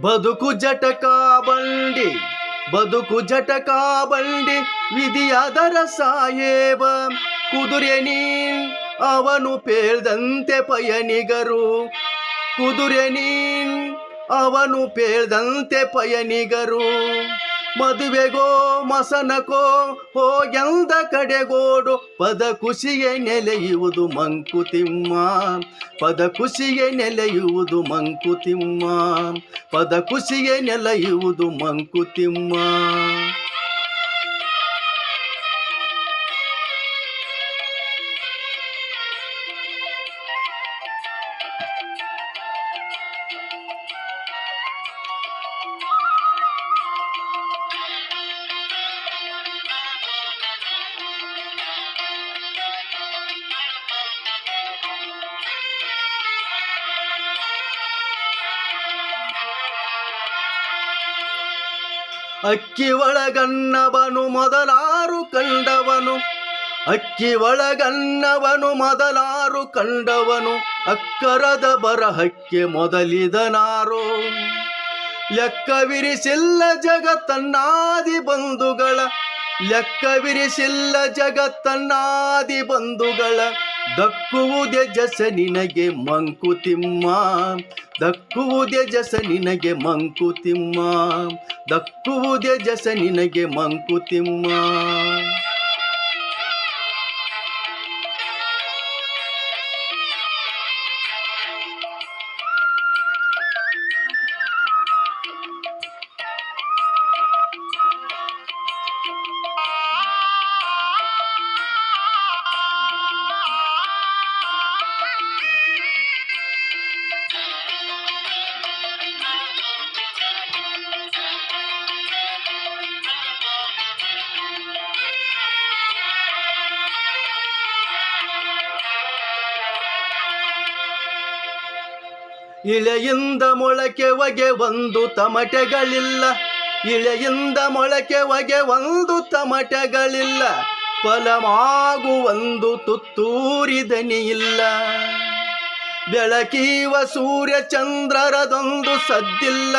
ಬದುಕು ಜಟಕ ಬಂಡಿ, ಬದುಕು ಜಟಕ ಬಂಡಿ ವಿಧಿಯಾದರ ಸಾಯೇಬ ಕುದುರೆ ನೀ ಅವನು ಪೇಳ್ದಂತೆ ಪಯನಿಗರು. ಕುದುರೆ ನೀ ಅವನು ಪೇಳ್ದಂತೆ ಪಯಣಿಗರು ಮದುವೆಗೋ ಮಸನಕೋ ಹೋಗೆಂದ ಕಡೆಗೋಡು, ಪದ ಖುಷಿಯೇ ನೆಲೆಯುವುದು ಮಂಕುತಿಮ್ಮ ಪದ ಖುಷಿಯೇ ನೆಲೆಯುವುದು ಮಂಕುತಿಮ್ಮ ಪದ ಖುಷಿಯೇ ನೆಲೆಯುವುದು ಮಂಕುತಿಮ್ಮ ಅಕ್ಕಿ ಒಳಗನ್ನವನು ಮೊದಲಾರು ಕಂಡವನು. ಅಕ್ಕಿ ಒಳಗನ್ನವನು ಮೊದಲಾರು ಕಂಡವನು. ಅಕ್ಕರದ ಬರಹಕ್ಕೆ ಮೊದಲಿದನಾರೋ. ಲೆಕ್ಕವಿರಿಸಿಲ್ಲ ಜಗತ್ತನ್ನಾದಿ ಬಂಧುಗಳ. ಲೆಕ್ಕವಿರಿಸಿಲ್ಲ ಜಗತ್ತನ್ನಾದಿ ಬಂಧುಗಳ. ದಕ್ಕುವುದೇ ಜಸ ನಿನಗೆ ಮಂಕುತಿಮ್ಮ ದಕ್ಕುವುದೇ ಜಸ ನಿನಗೆ ಮಂಕುತಿಮ್ಮ ದಕ್ಕುವುದೇ ಜಸ ನಿನಗೆ ಮಂಕುತಿಮ್ಮ ಇಳೆಯಿಂದ ಮೊಳಕೆ ಒಗೆ ಒಂದು ತಮಟೆಗಳಿಲ್ಲ. ಇಳೆಯಿಂದ ಮೊಳಕೆ ಒಗೆ ಒಂದು ತಮಟೆಗಳಿಲ್ಲ. ಫಲಮಾಗು ಒಂದು ತುತ್ತೂರಿದನಿ ಇಲ್ಲ. ಬೆಳಕೀವ ಸೂರ್ಯ ಚಂದ್ರರದೊಂದು ಸದ್ದಿಲ್ಲ.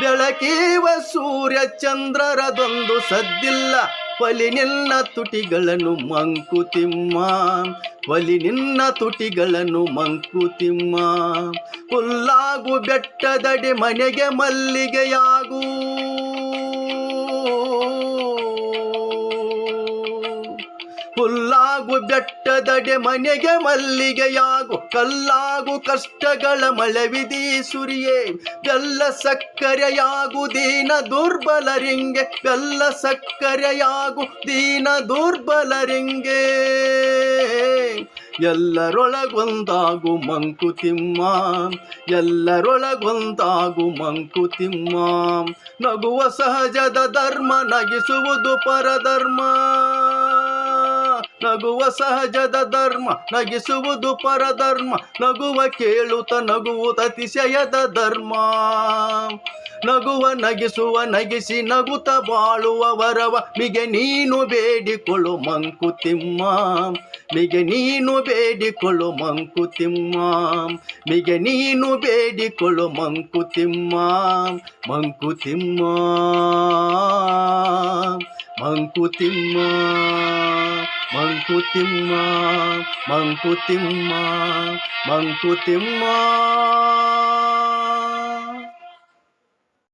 ಬೆಳಕೀವ ಸೂರ್ಯ ಚಂದ್ರರದೊಂದು ಸದ್ದಿಲ್ಲ. ಒಲಿ ನಿನ್ನ ತುಟಿಗಳನ್ನು ಮಂಕುತಿಮ್ಮ ಒಲಿ ನಿನ್ನ ತುಟಿಗಳನ್ನು ಮಂಕುತಿಮ್ಮ ಹುಲ್ಲಾಗು ಬೆಟ್ಟದಡಿ ಮನೆಗೆ ಮಲ್ಲಿಗೆಯಾಗೂ. ಹುಲ್ಲಾಗು ಬೆಟ್ಟದಡೆ ಮನೆಗೆ ಮಲ್ಲಿಗೆಯಾಗು, ಕಲ್ಲಾಗು ಕಷ್ಟಗಳ ಮಳೆವಿದಿ ಸುರಿಯೇ. ಬೆಲ್ಲ ಸಕ್ಕರೆಯಾಗು ದೀನ ದುರ್ಬಲರಿಂಗೆ, ಬೆಲ್ಲ ಸಕ್ಕರೆಯಾಗು ದೀನ ದುರ್ಬಲರಿಂಗೆ. ಎಲ್ಲರೊಳಗೊಂದಾಗು ಮಂಕುತಿಮ್ಮ ಎಲ್ಲರೊಳಗೊಂದಾಗು ಮಂಕುತಿಮ್ಮ ನಗುವ ಸಹಜದ ಧರ್ಮ, ನಗಿಸುವುದು ಪರಧರ್ಮ. ನಗುವ ಸಹಜದ ಧರ್ಮ, ನಗಿಸುವುದು ಪರಧರ್ಮ, ನಗುವ ಕೇಳುತ್ತ ನಗುವುದ ಅತಿಶಯದ ಧರ್ಮ. ನಗುವ, ನಗಿಸುವ, ನಗಿಸಿ ನಗುತ ಬಾಳುವ ವರವ, ಮಿಗೆ ನೀನು ಬೇಡಿಕೊಳ್ಳು ಮಂಕುತಿಮ್ಮ ಮಿಗೆ ನೀನು ಬೇಡಿಕೊಳ್ಳು ಮಂಕುತಿಮ್ಮ ಮಿಗೆ ನೀನು ಬೇಡಿಕೊಳ್ಳು ಮಂಕುತಿಮ್ಮ ಮಂಕುತಿಮ್ಮ ಮಂಕುತಿಮ್ಮ ಮಂಕುತಿಮ್ಮ ಮಂಕುತಿಮ್ಮ ಮಂಕುತಿಮ್ಮ